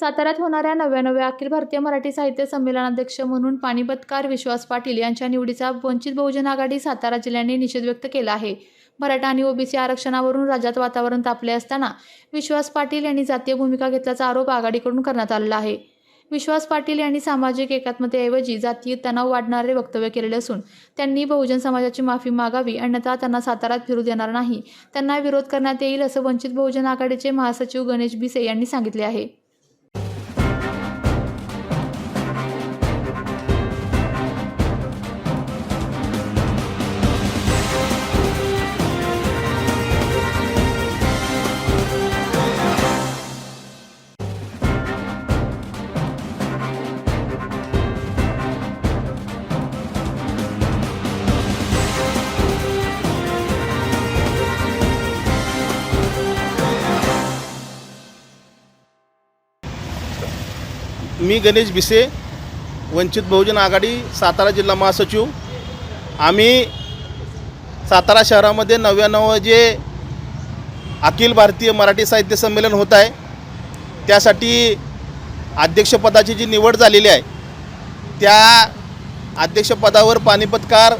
साताऱ्यात होणाऱ्या नव्याण्णव्या अखिल भारतीय मराठी साहित्य संमेलनाध्यक्ष म्हणून पाणीपतकार विश्वास पाटील यांच्या निवडीचा वंचित बहुजन आघाडी सातारा जिल्ह्याने निषेध व्यक्त केला आहे. मराठा आणि ओबीसी आरक्षणावरून राज्यात वातावरण तापले असताना विश्वास पाटील यांनी जातीय भूमिका घेतल्याचा आरोप आघाडीकडून करण्यात आलेला आहे. विश्वास पाटील यांनी सामाजिक एकात्मतेऐवजी जातीय तणाव वाढणारे वक्तव्य केलेले असून त्यांनी बहुजन समाजाची माफी मागावी अन्यथा त्यांना साताऱ्यात फिरू देणार नाही. त्यांना विरोध करण्यात येईल असं वंचित बहुजन आघाडीचे महासचिव गणेश भिसे यांनी सांगितले आहे. मी गणेश भिसे वंचित बहुजन आघाडी सातारा जिल्हा महासचिव. आम्ही सातारा शहरामध्ये नव्याण्णव जे अखिल भारतीय मराठी साहित्य संमेलन होत आहे त्यासाठी अध्यक्षपदाची जी निवड झालेली आहे त्या अध्यक्षपदावर पानिपतकार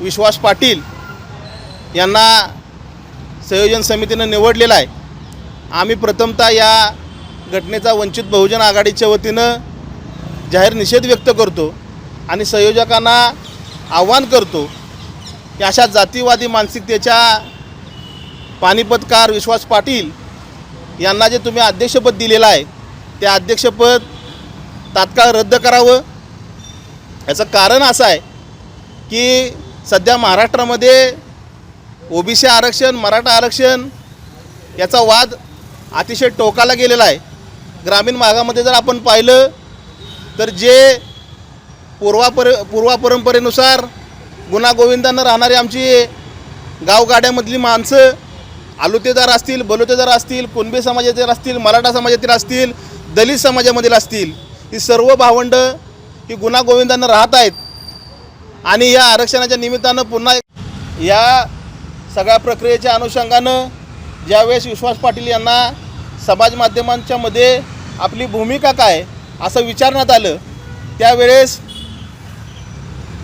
विश्वास पाटील यांना संयोजन समितीनं निवडलेलं आहे. आम्ही प्रथमतः या घटनेचा वंचित बहुजन आघाडीच्या वतीनं जाहीर निषेध व्यक्त करतो आणि संयोजकांना आव्हान करतो की अशा जातीवादी मानसिकतेच्या पानिपतकार विश्वास पाटील यांना जे तुम्ही अध्यक्षपद दिलेलं आहे ते अध्यक्षपद तात्काळ रद्द करावं. याचं कारण असं आहे की सध्या महाराष्ट्रामध्ये ओबीसी आरक्षण मराठा आरक्षण याचा वाद अतिशय टोकाला गेलेला आहे. ग्रामीण भागामध्ये जर आपण पाहिलं तर जे पूर्वापर पूर्वापरंपरेनुसार गुणागोविंदानं राहणारी आमची गावगाड्यामधली माणसं आलुतेदार असतील बलुतेदार असतील कुणबी समाजातील असतील मराठा समाजातील असतील दलित समाजामधील असतील ही सर्व भावंड ही गुणागोविंदानं राहत आहेत. आणि या आरक्षणाच्या निमित्तानं पुन्हा या सगळ्या प्रक्रियेच्या अनुषंगानं ज्यावेळेस विश्वास पाटील यांना समाज माध्यमांच्यामध्ये आपली भूमिका काय असं विचारण्यात आलं. त्यावेळेस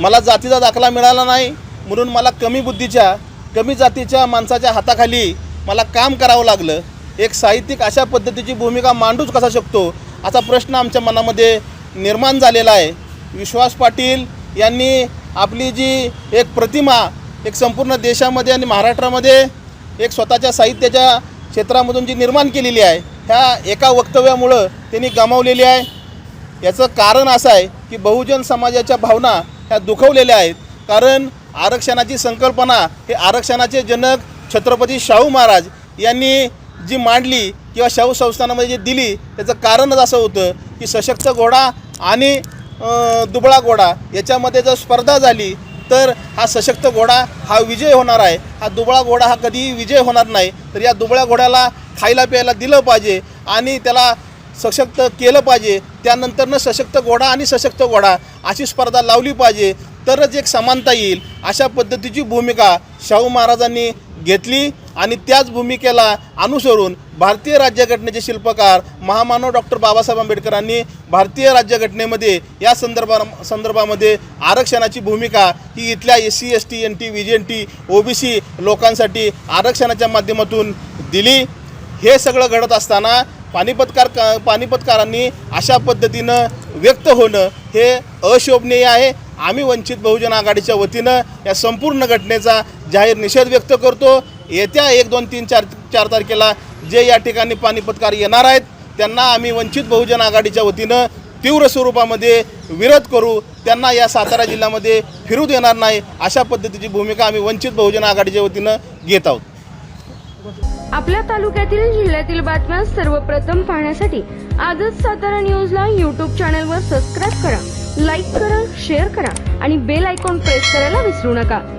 मला जातीचा दाखला मिळाला नाही म्हणून मला कमी बुद्धीच्या कमी जातीच्या माणसाच्या हाताखाली मला काम करावं लागलं. एक साहित्यिक अशा पद्धतीची भूमिका मांडूच कसा शकतो असा प्रश्न आमच्या मनामध्ये निर्माण झालेला आहे. विश्वास पाटील यांनी आपली जी एक प्रतिमा एक संपूर्ण देशामध्ये आणि महाराष्ट्रामध्ये एक स्वतःच्या साहित्याच्या क्षेत्रामधून जी निर्माण केलेली आहे ह्या एका वक्तव्यामुळं त्यांनी गमावलेली आहे. याचं कारण असं आहे की बहुजन समाजाच्या भावना ह्या दुखवलेल्या आहेत. कारण आरक्षणाची संकल्पना हे आरक्षणाचे जनक छत्रपती शाहू महाराज यांनी जी मांडली किंवा शाहू संस्थानामध्ये जी दिली त्याचं कारणच असं होतं की सशक्त घोडा आणि दुबळा घोडा याच्यामध्ये जर स्पर्धा झाली तर हा सशक्त घोडा हा विजय होणार आहे. हा दुबळा घोडा हा कधीही विजय होणार नाही. तर या दुबळ्या घोड्याला खायला प्यायला दिलं पाहिजे आणि त्याला सशक्त केलं पाहिजे. त्यानंतरनं सशक्त घोडा आणि सशक्त घोडा अशी स्पर्धा लावली पाहिजे. तरच एक समानता येईल. अशा पद्धतीची भूमिका शाहू महाराजांनी घेतली. आणि त्याच भूमिकेला अनुसरून भारतीय राज्यघटनेचे शिल्पकार महामानव डॉक्टर बाबासाहेब आंबेडकरांनी भारतीय राज्यघटनेमध्ये या संदर्भा संदर्भामध्ये आरक्षणाची भूमिका ही इथल्या S C S T N T V J N T O B C लोकांसाठी आरक्षणाच्या माध्यमातून दिली. हे सगळं घडत असताना पानिपतकार क पानिपतकारांनी अशा पद्धतीनं व्यक्त होणं हे अशोभनीय आहे. आम्ही वंचित बहुजन आघाडीच्या वतीनं या संपूर्ण घटनेचा जाहीर निषेध व्यक्त करतो. येत्या एक दोन तीन चार चार तारखेला जे या ठिकाणी पाणीपतकार येणार आहेत त्यांना आम्ही वंचित बहुजन आघाडीच्या वतीनं तीव्र स्वरूपामध्ये विरोध करू त्यांना या सातारा जिल्ह्यामध्ये फिरू देणार नाही अशा पद्धतीची भूमिका आम्ही वंचित बहुजन आघाडीच्या वतीनं घेत आहोत. आपल्या तालुक्यातील जिल्ह्यातील बातम्या सर्वप्रथम पाहण्यासाठी आजच सातारा न्यूजला यूट्यूब चॅनलवर सबस्क्राईब करा लाईक करा शेअर करा आणि बेल आयकॉन प्रेस करायला विसरू नका.